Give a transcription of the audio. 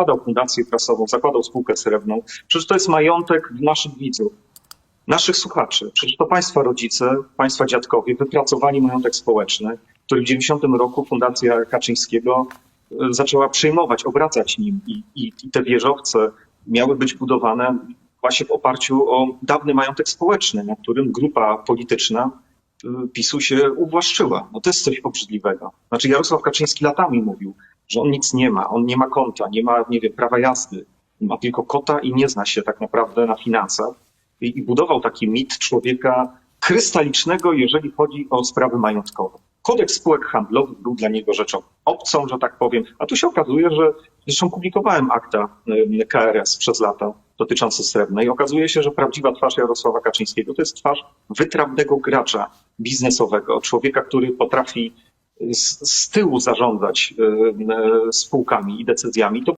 zakładał fundację prasową, zakładał spółkę srebrną. Przecież to jest majątek naszych widzów, naszych słuchaczy. Przecież to państwa rodzice, państwa dziadkowie wypracowali majątek społeczny, który w 90 roku Fundacja Kaczyńskiego e, zaczęła przejmować, obracać nim i, i, i te wieżowce miały być budowane właśnie w oparciu o dawny majątek społeczny, na którym grupa polityczna y, PiSu się uwłaszczyła. No to jest coś obrzydliwego. Znaczy Jarosław Kaczyński latami mówił, że on nic nie ma, on nie ma konta, nie ma, nie wiem, prawa jazdy, ma tylko kota i nie zna się tak naprawdę na finansach. I, i budował taki mit człowieka krystalicznego, jeżeli chodzi o sprawy majątkowe. Kodeks spółek handlowych był dla niego rzeczą obcą, że tak powiem, a tu się okazuje, że zresztą publikowałem akta y, KRS przez lata dotyczące srebrnej. Okazuje się, że prawdziwa twarz Jarosława Kaczyńskiego to jest twarz wytrawnego gracza biznesowego, człowieka, który potrafi z, z tyłu zarządzać y, y, spółkami i decyzjami. To